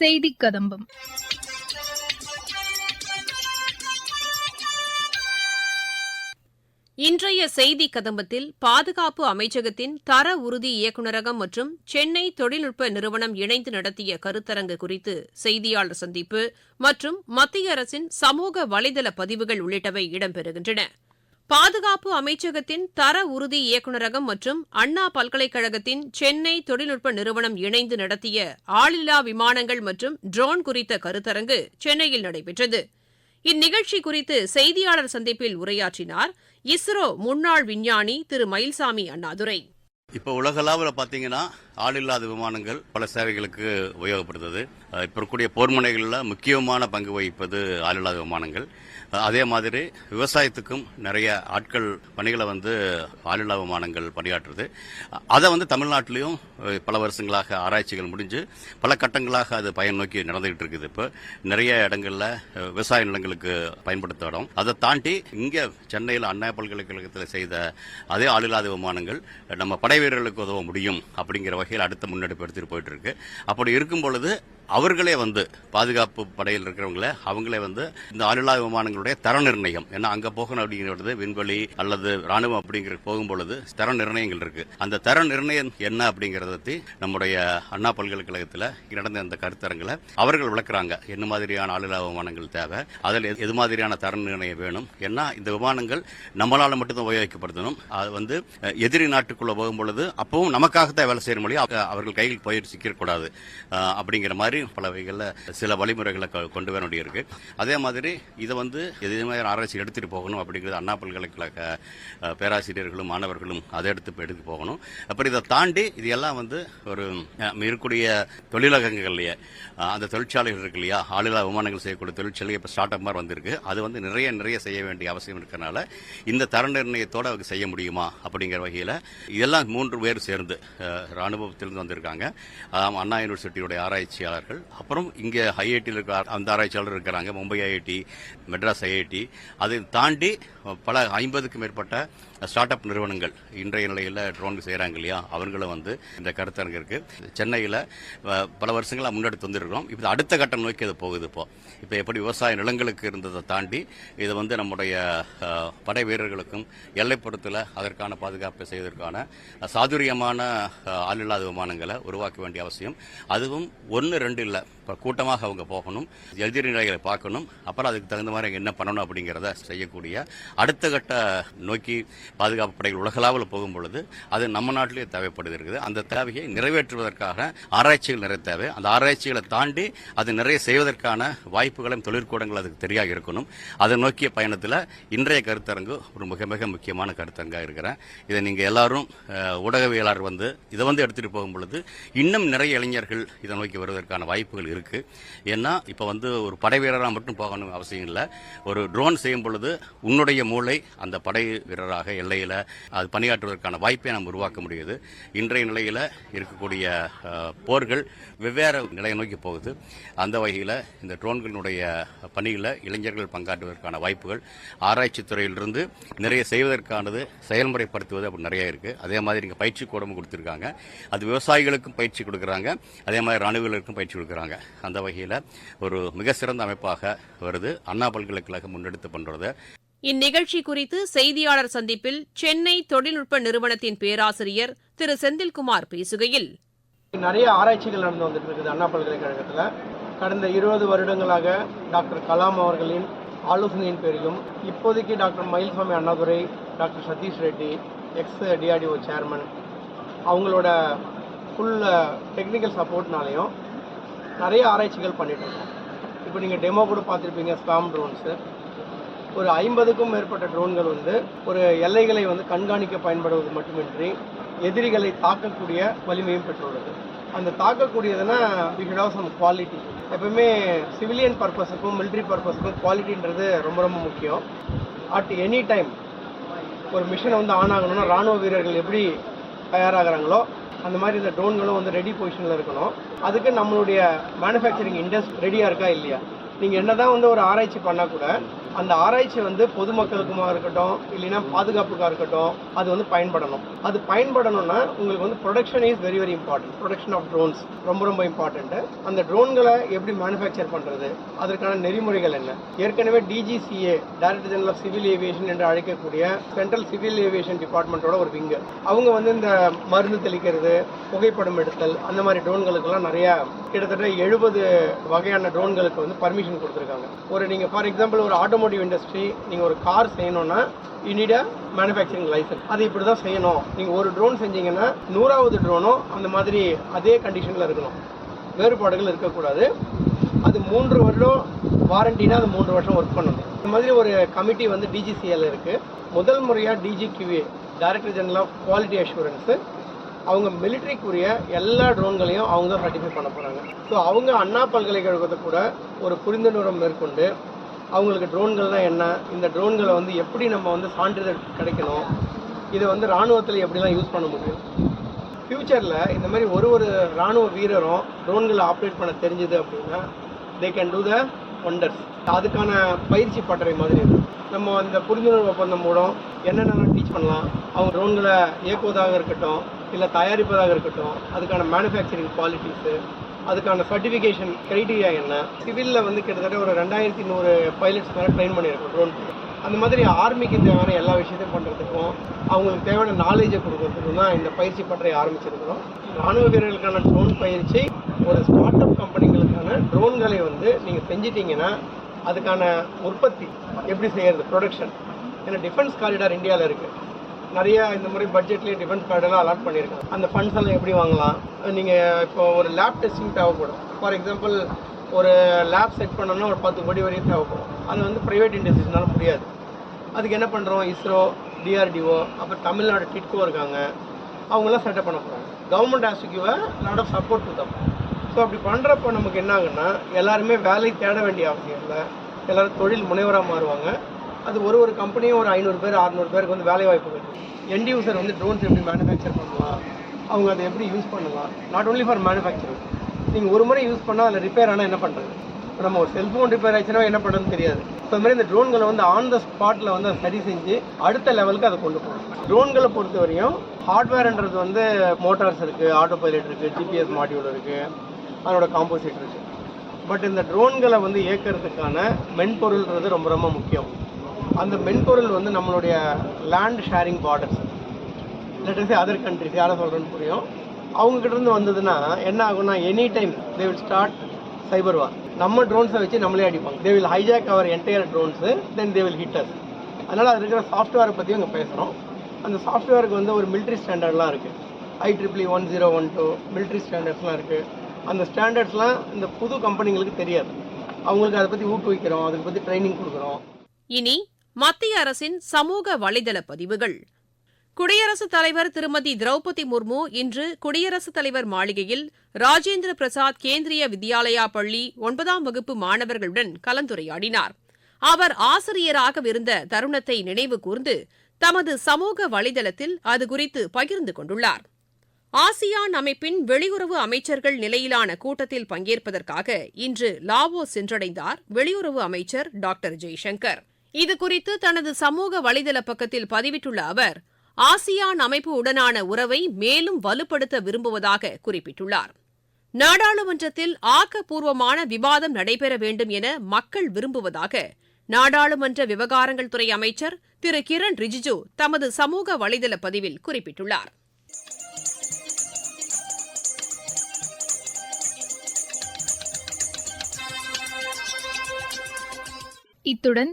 செய்தி கதம்பம் இன்றைய செய்தி கதம்பத்தில் பாதுகாப்பு அமைச்சகத்தின் தர உறுதி இயக்குநரகம் மற்றும் சென்னை தொழில்நுட்ப நிறுவனம் இணைந்து நடத்திய கருத்தரங்கு குறித்து செய்தியாளர் சந்திப்பு மற்றும் மத்திய அரசின் சமூக வலைதள பதிவுகள் உள்ளிட்டவை இடம்பெறுகின்றன. பாதுகாப்பு அமைச்சகத்தின் தர உறுதி இயக்குநரகம் மற்றும் அண்ணா பல்கலைக்கழகத்தின் சென்னை தொழில்நுட்ப நிறுவனம் இணைந்து நடத்திய ஆளில்லா விமானங்கள் மற்றும் ட்ரோன் குறித்த கருத்தரங்கு சென்னையில் நடைபெற்றது. இந்நிகழ்ச்சி குறித்து செய்தியாளர் சந்திப்பில் உரையாற்றினார் இஸ்ரோ முன்னாள் விஞ்ஞானி திரு மயில்சாமி அண்ணாதுரை. இப்போ உலகளாவில் பார்த்தீங்கன்னா ஆளில்லாத விமானங்கள் பல சேவைகளுக்கு உபயோகப்படுத்துது. அஹ் இப்போ இருக்கக்கூடிய போர்முனைகளில் முக்கியமான பங்கு வகிப்பது ஆளில்லாத விமானங்கள். அதே மாதிரி விவசாயத்துக்கும் நிறைய ஆட்கள் பணிகளை வந்து ஆளில்லா விமானங்கள் பணியாற்றுது. அதை வந்து தமிழ்நாட்டிலையும் பல வருஷங்களாக ஆராய்ச்சிகள் முடிஞ்சு பல கட்டங்களாக அது பயன் நோக்கி நடந்துகிட்டு இருக்குது இப்போ. நிறைய இடங்களில் விவசாய நிலங்களுக்கு பயன்படுத்த இடம். அதை தாண்டி இங்கே சென்னையில் அண்ணா பல்கலைக்கழகத்தில் செய்த அதே ஆளில்லாத விமானங்கள் நம்ம படை வீரர்களுக்கு உதவ முடியும் அப்படிங்கிற வகையில் அடுத்த முன்னெடுப்பு எடுத்துகிட்டு போயிட்டு இருக்கு. அப்படி இருக்கும் பொழுது அவர்களே வந்து பாதுகாப்பு படையில் இருக்கிறவங்கள அவங்களே வந்து இந்த ஆளில்லா விமானங்களுடைய தர நிர்ணயம். ஏன்னா அங்க போகணும் அப்படிங்கிறது விண்வெளி அல்லது ராணுவம் அப்படிங்கிற போகும்பொழுது தர நிர்ணயங்கள் இருக்கு. அந்த தர நிர்ணயம் என்ன அப்படிங்கறத நம்முடைய அண்ணா பல்கலைக்கழகத்தில் நடந்த அந்த கருத்தரங்களை அவர்கள் விளக்குறாங்க. என்ன மாதிரியான ஆளில்லா விமானங்கள் தேவை? அதில் எது- எது மாதிரியான தர நிர்ணயம் வேணும்? ஏன்னா இந்த விமானங்கள் நம்மளால மட்டும்தான் உபயோகிக்கப்படுத்தணும். அது வந்து எதிரி நாட்டுக்குள்ள போகும் பொழுது அப்பவும் நமக்காகத்தான் வேலை செய்யற மொழி அவர்கள் கையில் போய் சிக்கிடக்கூடாது அப்படிங்கிற மாதிரி பல வகைகளில் சில வழிமுறைகளை கொண்டு வர வேண்டியிருக்கு. அதே மாதிரி இதை வந்து எதுவுமே ஆராய்ச்சி எடுத்துட்டு போகணும் அப்படிங்கிறது அண்ணா பல்கலைக்கழக பேராசிரியர்களும் மாணவர்களும் அதை எடுத்து எடுத்து போகணும். அப்புறம் இதை தாண்டி இது எல்லாம் வந்து ஒரு இருக்கக்கூடிய தொழிலகங்கள்லயே அந்த தொழிற்சாலைகள் இருக்கு இல்லையா? ஆளில்லா விமானங்கள் செய்யக்கூடிய தொழிற்சாலை இப்போ ஸ்டார்ட் அப் மாதிரி வந்திருக்கு. அது வந்து நிறைய நிறைய செய்ய வேண்டிய அவசியம் இருக்கிறனால இந்த தர நிர்ணயத்தோட அவங்க செய்ய முடியுமா அப்படிங்கிற வகையில் இதெல்லாம் மூன்று பேர் சேர்ந்து அஹ், ராணுவத்திலிருந்து வந்திருக்காங்க. அண்ணா யூனிவர்சிட்டியுடைய ஆராய்ச்சியாளர்கள் அப்புறம் இங்கே ஐஐடியில் இருக்கிற அந்த ஆராய்ச்சியாளர் இருக்கிறாங்க மும்பை ஐஐடி மெட்ராஸ் ஐஐடி. அதை தாண்டி பல ஐம்பதுக்கும் மேற்பட்ட ஸ்டார்ட் அப் நிறுவனங்கள் இன்றைய நிலையில் ட்ரோன் செய்கிறாங்க இல்லையா? அவங்களும் வந்து இந்த கருத்தரங்கு இருக்குது சென்னையில் பல வருஷங்களாக முன்னெடுத்து வந்திருக்கிறோம். இப்போ அடுத்த கட்டம் நோக்கி அது போகுது இப்போ. இப்போ எப்படி விவசாய நிலங்களுக்கு இருந்ததை தாண்டி இது வந்து நம்முடைய படை வீரர்களுக்கும் எல்லைப்புறத்தில் அதற்கான பாதுகாப்பை செய்வதற்கான சாதுரியமான ஆளில்லாத விமானங்களை உருவாக்க வேண்டிய அவசியம். அதுவும் ஒன்று ரெண்டு இல்லை இப்போ கூட்டமாக அவங்க போகணும் எதிரி நிலைகளை பார்க்கணும் அப்புறம் அதுக்கு தகுந்த மாதிரி என்ன பண்ணணும் அப்படிங்கிறத செய்யக்கூடிய அடுத்த கட்ட நோக்கி பாதுகாப்பு படைகள் உலகளாவில் போகும் பொழுது அது நம்ம நாட்டிலேயே தேவைப்படுது இருக்குது. அந்த தேவையை நிறைவேற்றுவதற்காக ஆராய்ச்சிகள் நிறைய தேவை. அந்த ஆராய்ச்சிகளை தாண்டி அது நிறைய செய்வதற்கான வாய்ப்புகளும் தொழிற்கூடங்கள் அதுக்கு தெரியாக இருக்கணும். அதை நோக்கிய பயணத்தில் இன்றைய கருத்தரங்கு ஒரு மிக மிக முக்கியமான கருத்தரங்காக இருக்கிறேன். இதை நீங்கள் எல்லாரும் ஊடகவியலாளர் வந்து இதை வந்து எடுத்துட்டு போகும் பொழுது இன்னும் நிறைய இளைஞர்கள் இதை நோக்கி வருவதற்கான வாய்ப்புகள் இருக்கு. ஏன்னா இப்போ வந்து ஒரு படை வீரராக மட்டும் போகணும் அவசியம் இல்லை. ஒரு ட்ரோன் செய்யும் பொழுது உன்னுடைய மூளை அந்த படை வீரராக எல்லையில் அது பணியாற்றுவதற்கான வாய்ப்பை நாம் உருவாக்க முடியுது. இன்றைய நிலையில் இருக்கக்கூடிய போர்கள் வெவ்வேறு நிலையை நோக்கி போகுது. அந்த வகையில் இந்த ட்ரோன்களினுடைய பணியில் இளைஞர்கள் பங்காற்றுவதற்கான வாய்ப்புகள் ஆராய்ச்சி துறையிலிருந்து நிறைய செய்வதற்கானது செயல்முறைப்படுத்துவது அப்படி நிறைய இருக்கு. அதே மாதிரி இங்கே பயிற்சி கூடமும் கொடுத்துருக்காங்க. அது விவசாயிகளுக்கும் பயிற்சி கொடுக்குறாங்க. அதே மாதிரி ராணுவர்களுக்கும் பயிற்சி கொடுக்குறாங்க. அந்த வகையில் ஒரு மிக சிறந்த அமைப்பாக வருது. அண்ணா பல்கலைக்கழகம் முன்னெடுத்து பண்றது. இந்நிகழ்ச்சி குறித்து செய்தியாளர் சந்திப்பில் சென்னை தொழில்நுட்ப நிறுவனத்தின் பேராசிரியர் திரு செந்தில்குமார் பேசுகையில் நிறைய ஆராய்ச்சிகள் நடந்து வந்துட்டு இருக்குது அண்ணா பல்கலைக்கழகத்தில். கடந்த இருபது வருடங்களாக டாக்டர் கலாம் அவர்களின் ஆலோசனையின் பேரிலும் இப்போதைக்கு doctor Mayilsamy Annadurai doctor Satish Reddy ex DRDO chairman அவங்களோட ஃபுல் டெக்னிக்கல் சப்போர்ட்னாலையும் நிறைய ஆராய்ச்சிகள் பண்ணிட்டு இருக்கோம். இப்போ நீங்கள் டெமோ கூட பார்த்துருப்பீங்க ஸ்பாம் ட்ரோன்ஸு ஒரு ஐம்பதுக்கும் மேற்பட்ட ட்ரோன்கள் வந்து ஒரு எல்லைகளை வந்து கண்காணிக்க பயன்படுவது மட்டுமின்றி எதிரிகளை தாக்கக்கூடிய வலிமையும் பெற்றுள்ளது. அந்த தாக்கக்கூடியதுன்னா வி ஷுட் சம் குவாலிட்டி எப்பவுமே சிவிலியன் பர்பஸுக்கும் மிலிட்ரி பர்பஸுக்கும் குவாலிட்டின்றது ரொம்ப ரொம்ப முக்கியம். அட் எனி டைம் ஒரு மிஷினை வந்து ஆன் ஆகணும்னா ராணுவ வீரர்கள் எப்படி தயாராகிறாங்களோ அந்த மாதிரி இந்த ட்ரோன்களும் வந்து ரெடி பொசிஷனில் இருக்கணும். அதுக்கு நம்மளுடைய மேனுஃபேக்சரிங் இண்டஸ்ட்ரி ரெடியாக இருக்கா இல்லையா? நீங்கள் என்னதான் வந்து ஒரு ஆராய்ச்சி பண்ணால் கூட அந்த ஆராய்ச்சி வந்து பொதுமக்களுக்குமா இருக்கட்டும் இல்லைன்னா பாதுகாப்புக்காக இருக்கட்டும் அது வந்து பயன்படணும். அது பயன்படணும்னா உங்களுக்கு வந்து production is very very important production of drones ரொம்ப ரொம்ப இம்பார்ட்டன்ட்டு அந்த ட்ரோன்களை எப்படி மேனுஃபேக்சர் பண்ணுறது அதற்கான நெறிமுறைகள் என்ன? ஏற்கனவே DGCA director general of civil aviation என்று அழைக்கக்கூடிய சென்ட்ரல் சிவில் ஏவியேஷன் டிபார்ட்மெண்ட்டோட ஒரு விங்கு அவங்க வந்து இந்த மருந்து தெளிக்கிறது புகைப்படம் எடுத்தல் அந்த மாதிரி ட்ரோன்களுக்கெல்லாம் நிறையா கிட்டத்தட்ட எழுபது வகையான ட்ரோன்களுக்கு வந்து பர்மிஷன் கொடுத்துருக்காங்க. ஒரு நீங்கள் ஃபார் எக்ஸாம்பிள் ஒரு ஆட்டோமோட்டிவ் இண்டஸ்ட்ரி நீங்கள் ஒரு கார் செய்யணும்னா யூனிட மேனுஃபேக்சரிங் லைசன்ஸ் அது இப்படி தான் செய்யணும். நீங்கள் ஒரு ட்ரோன் செஞ்சீங்கன்னா நூறாவது ட்ரோனும் அந்த மாதிரி அதே கண்டிஷனில் இருக்கணும். வேறுபாடுகள் இருக்கக்கூடாது. அது மூன்று வருடம் வாரண்டினா அது மூன்று வருஷம் ஒர்க் பண்ணணும். இந்த மாதிரி ஒரு கமிட்டி வந்து டிஜிசிஎல் இருக்குது முதல் முறையாக DGQA director general of quality assurance அவங்க மிலிட்ரிக்குரிய எல்லா ட்ரோன்களையும் அவங்க தான் சர்டிஃபை பண்ண போகிறாங்க ஸோ அவங்க அண்ணா பல்கலைக்கழகத்தை கூட ஒரு புரிந்துணர்வு மேற்கொண்டு அவங்களுக்கு ட்ரோன்கள்னால் என்ன? இந்த ட்ரோன்களை வந்து எப்படி நம்ம வந்து சான்றிதழ் கிடைக்கணும்? இதை வந்து இராணுவத்தில் எப்படிலாம் யூஸ் பண்ண முடியும்? ஃப்யூச்சரில் இந்த மாதிரி ஒரு ஒரு ராணுவ வீரரும் ட்ரோன்களை ஆப்ரேட் பண்ண தெரிஞ்சுது அப்படின்னா they can do the wonders அதுக்கான பயிற்சி பட்டறை மாதிரி இருக்கும். நம்ம அந்த புரிந்துணர்வு ஒப்பந்தம் மூலம் என்னென்னலாம் டீச் பண்ணலாம்? அவங்க ட்ரோன்களை இயக்குவதாக இருக்கட்டும் இல்லை தயாரிப்பதாக இருக்கட்டும் அதுக்கான மேனுஃபேக்சரிங் குவாலிட்டிஸு அதுக்கான சர்டிஃபிகேஷன் கிரைட்டீரியா என்ன? சிவிலில் வந்து கிட்டத்தட்ட ஒரு ரெண்டாயிரத்தி நூறு பைலட்ஸ் மேலே ட்ரெயின் பண்ணியிருக்கோம் ட்ரோன் அந்த மாதிரி ஆர்மிக்கு தேவையான எல்லா விஷயத்தையும் பண்ணுறதுக்கும் அவங்களுக்கு தேவையான நாலேஜை கொடுக்கறதுக்கும் தான் இந்த பயிற்சி பட்டறை ஆரம்பிச்சிருக்கிறோம். ராணுவ வீரர்களுக்கான ட்ரோன் பயிற்சி ஒரு ஸ்டார்ட் அப் கம்பெனிகளுக்கான ட்ரோன்களை வந்து நீங்கள் செஞ்சிட்டிங்கன்னா அதுக்கான உற்பத்தி எப்படி செய்யறது ப்ரொடக்ஷன் ஏன்னா டிஃபென்ஸ் காரிடார் இந்தியாவில் இருக்குது நிறைய இந்த மாதிரி பட்ஜெட்லேயே டிஃபென்ஸ் கார்டெல்லாம் அலாட் பண்ணியிருக்காங்க. அந்த ஃபண்ட்ஸ் எல்லாம் எப்படி வாங்கலாம்? நீங்கள் இப்போ ஒரு லேப் டெஸ்டிங் தேவைப்படும். ஃபார் எக்ஸாம்பிள் ஒரு லேப் செட் பண்ணோம்னா ஒரு பத்து கோடி வரையும் தேவைப்படும். அது வந்து ப்ரைவேட் இண்டஸ்ட்ரீஸ்னால முடியாது. அதுக்கு என்ன பண்ணுறோம் இஸ்ரோ டிஆர்டிஓ அப்புறம் தமிழ்நாடு டிட்கோ இருக்காங்க. அவங்களாம் செட்டப் பண்ண போகிறாங்க government has to give a lot of support to them so அப்படி பண்ணுறப்ப நமக்கு என்ன ஆகுன்னா எல்லாருமே வேலை தேட வேண்டிய அவசியம் இல்லை. எல்லோரும் தொழில் முனைவராக மாறுவாங்க. அது ஒரு ஒரு கம்பெனியும் ஒரு ஐநூறு பேர் அறநூறு பேருக்கு வந்து வேலை வாய்ப்பு கிடைக்கும். எண்ட் யூசர் வந்து ட்ரோன்ஸ் எப்படி மேனுஃபேக்சர் பண்ணலாம்? அவங்க அதை எப்படி யூஸ் பண்ணலாம்? நாட் ஓன்லி ஃபார் மேனுஃபேக்சரிங் நீங்கள் ஒரு முறை யூஸ் பண்ணால் அதில் ரிப்பேர் ஆனால் என்ன பண்ணுறது இப்போ நம்ம ஒரு செல்ஃபோன் ரிப்பேர் ஆயிடுச்சுன்னா என்ன பண்ணுறதுன்னு தெரியாது. ஸோ மாதிரி இந்த ட்ரோன்களை வந்து ஆன் த ஸ்பாட்டில் வந்து அதை சரி செஞ்சு அடுத்த லெவலுக்கு அதை கொண்டு போகணும். ட்ரோன்களை பொறுத்த வரையும் ஹார்ட்வேர்ன்றது வந்து மோட்டார்ஸ் இருக்குது ஆட்டோ பைலட் இருக்குது ஜிபிஎஸ் மாடியூல் இருக்குது அதனோட காம்போசிட் இருக்குது பட் இந்த ட்ரோன்களை வந்து இயக்கிறதுக்கான மென்பொருள்ன்றது ரொம்ப ரொம்ப முக்கியம். அந்த மென்பொருள் வந்து நம்மளுடைய லேண்ட் ஷேரிங் பார்டர்ஸ் லெட்டர்ஸே அதர் கண்ட்ரிஸ் யாரை சொல்கிறேன்னு புரியும்? அவங்க இருந்து வந்ததுன்னா என்ன ஆகும்னா any time they will start cyber war நம்ம ட்ரோன்ஸை வச்சு நம்மளே அடிப்பாங்க they will hijack our entire drones then they will hit us அதனால் அது இருக்கிற சாஃப்ட்வேரை பற்றியும் இங்கே பேசுகிறோம் அந்த சாஃப்ட்வேருக்கு வந்து ஒரு மிலிட்ரி ஸ்டாண்டர்ட்லாம் இருக்குது I triple E one zero one two military ஸ்டாண்டர்ட்ஸ்லாம் இருக்குது அந்த ஸ்டாண்டர்ட்ஸ்லாம் இந்த புது கம்பெனிங்களுக்கு தெரியாது. அவங்களுக்கு அதை பற்றி ஊக்குவிக்கிறோம் அதை பற்றி ட்ரைனிங் கொடுக்குறோம். இனி மத்திய அரசின் சமூக வலைதள பதிவுகள். குடியரசுத் தலைவர் திருமதி திரௌபதி முர்மு இன்று குடியரசுத் தலைவர் மாளிகையில் ராஜேந்திர பிரசாத் கேந்திரிய வித்யாலயா பள்ளி ஒன்பதாம் வகுப்பு மாணவர்களுடன் கலந்துரையாடினார். அவர் ஆசிரியராகவிருந்த தருணத்தை நினைவு கூர்ந்து தமது சமூக வலைதளத்தில் அது குறித்து பகிர்ந்து கொண்டுள்ளார். ஆசியான் அமைப்பின் வெளியுறவு அமைச்சர்கள் நிலையிலான கூட்டத்தில் பங்கேற்பதற்காக இன்று லாவோ சென்றடைந்தார் வெளியுறவு அமைச்சர் டாக்டர் ஜெய்சங்கர். இதுகுறித்து தனது சமூக வலைதள பக்கத்தில் பதிவிட்டுள்ள அவர் ஆசியான் அமைப்பு உடனான உறவை மேலும் வலுப்படுத்த விரும்புவதாக குறிப்பிட்டுள்ளார். நாடாளுமன்றத்தில் ஆக்கப்பூர்வமான விவாதம் நடைபெற வேண்டும் என மக்கள் விரும்புவதாக நாடாளுமன்ற விவகாரங்கள் துறை அமைச்சர் திரு கிரண் ரிஜிஜு தமது சமூக வலைதள பதிவில் குறிப்பிட்டுள்ளார். இத்துடன்